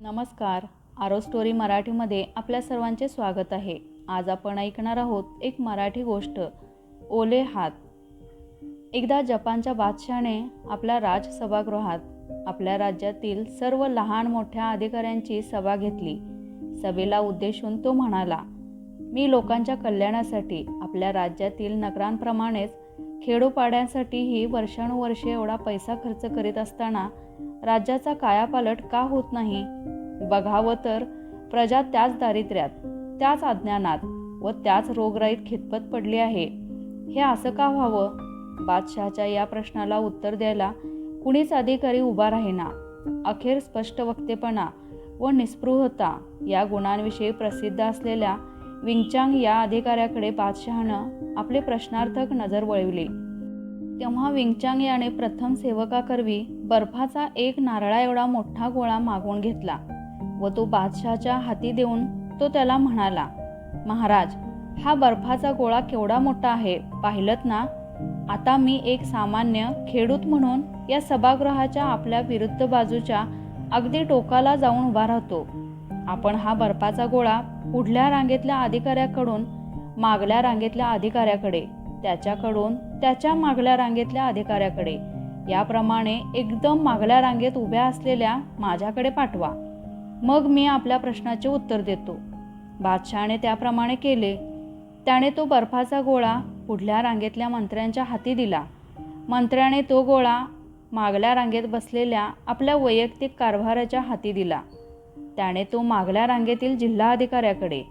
नमस्कार. आरो स्टोरी मराठीमध्ये आपल्या सर्वांचे स्वागत आहे. आज आपण ऐकणार आहोत एक मराठी गोष्ट ओले हात. एकदा जपानच्या बादशहाने आपल्या राज सभागृहात आपल्या राज्यातील सर्व लहान मोठ्या अधिकाऱ्यांची सभा घेतली. सभेला उद्देशून तो म्हणाला मी लोकांच्या कल्याणासाठी आपल्या राज्यातील नगरांप्रमाणेच खेडोपाड्यांसाठीही वर्षानुवर्षे एवढा पैसा खर्च करीत असताना राज्याचा कायापालट का होत नाही? बघावं तर प्रजा त्याच दारिद्र्यात त्याच अज्ञानात व त्याच रोगराईत खितपत पडली आहे. हे असं का व्हावं? बादशहाच्या या प्रश्नाला उत्तर द्यायला कुणीच अधिकारी उभा राहीना. अखेर स्पष्ट वक्तेपणा व निस्पृहता या गुणांविषयी प्रसिद्ध असलेल्या विंगचांग या अधिकाऱ्याकडे बादशहानं आपले प्रश्नार्थक नजर वळविली. तेव्हा विंगचांग याने प्रथम सेवकाकरवी बर्फाचा एक नारळा एवढा मोठा गोळा मागून घेतला व तो बादशहाच्या हाती देऊन तो त्याला म्हणाला महाराज हा बर्फाचा गोळा केवढा मोठा आहे पाहिलत ना? आता मी एक सामान्य खेडूत म्हणून या सभागृहाच्या आपल्या विरुद्ध बाजूच्या अगदी टोकाला जाऊन उभा राहतो. आपण हा बर्फाचा गोळा पुढल्या रांगेतल्या अधिकाऱ्याकडून मागल्या रांगेतल्या अधिकाऱ्याकडे त्याच्याकडून त्याच्या मागल्या रांगेतल्या अधिकाऱ्याकडे याप्रमाणे एकदम मागल्या रांगेत उभ्या असलेल्या माझ्याकडे पाठवा. मग मी आपल्या प्रश्नाचे उत्तर देतो. बादशहाने त्याप्रमाणे केले. त्याने तो बर्फाचा गोळा पुढल्या रांगेतल्या मंत्र्यांच्या हाती दिला. मंत्र्याने तो गोळा मागल्या रांगेत बसलेल्या आपल्या वैयक्तिक कारभाराच्या हाती दिला. त्याने तो मागल्या रांगेतील जिल्हाधिकाऱ्याकडे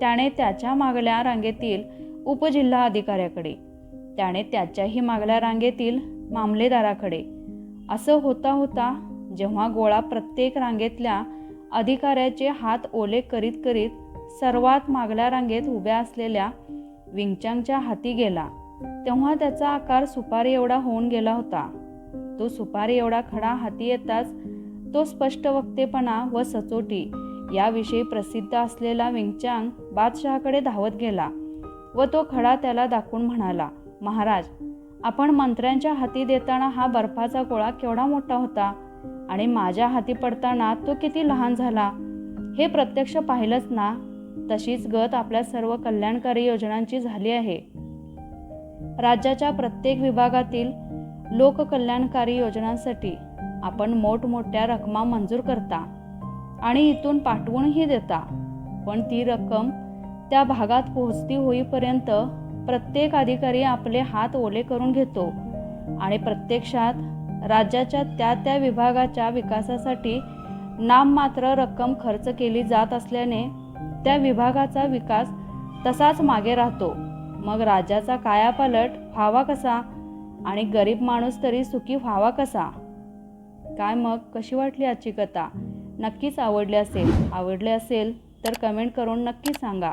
त्याने त्याच्या मागल्या रांगेतील उपजिल्हा अधिकाऱ्याकडे त्याने त्याच्याही मागल्या रांगेतील मामलेदाराकडे. असं होता होता जेव्हा गोळा प्रत्येक रांगेतल्या अधिकाऱ्याचे हात ओले करीत करीत सर्वात मागल्या रांगेत उभ्या असलेल्या विंगचांगच्या हाती गेला. तेव्हा त्याचा आकार सुपारी एवढा होऊन गेला होता. तो सुपारी एवढा खडा हाती येताच तो स्पष्ट वक्तेपणा व सचोटी याविषयी प्रसिद्ध असलेला विंगचांग बादशहाकडे धावत गेला व तो खडा त्याला दाखवून म्हणाला महाराज आपण मंत्र्यांच्या हाती देताना हा बर्फाचा गोळा केवढा मोठा होता? आणि माझ्या हाती पडताना तो किती लहान झाला? हे प्रत्यक्ष पाहिलंच ना? तशीच गत आपल्या सर्व कल्याणकारी योजनांची झाली आहे. राज्याच्या प्रत्येक विभागातील लोककल्याणकारी योजनांसाठी आपण मोठमोठ्या रकमा मंजूर करता आणि इथून पाठवूनही देता. पण ती रक्कम त्या भागात पोहोचती होईपर्यंत प्रत्येक अधिकारी आपले हात ओले करून घेतो आणि प्रत्यक्षात राज्याच्या त्या त्या विभागाच्या विकासासाठी नाममात्र रक्कम खर्च केली जात असल्याने त्या विभागाचा विकास तसाच मागे राहतो. मग राज्याचा कायापालट व्हावा कसा आणि गरीब माणूस तरी सुखी व्हावा कसा? काय मग? कशी वाटली आजची कथा? नक्कीच आवडली असेल. आवडले असेल तर कमेंट करून नक्की सांगा.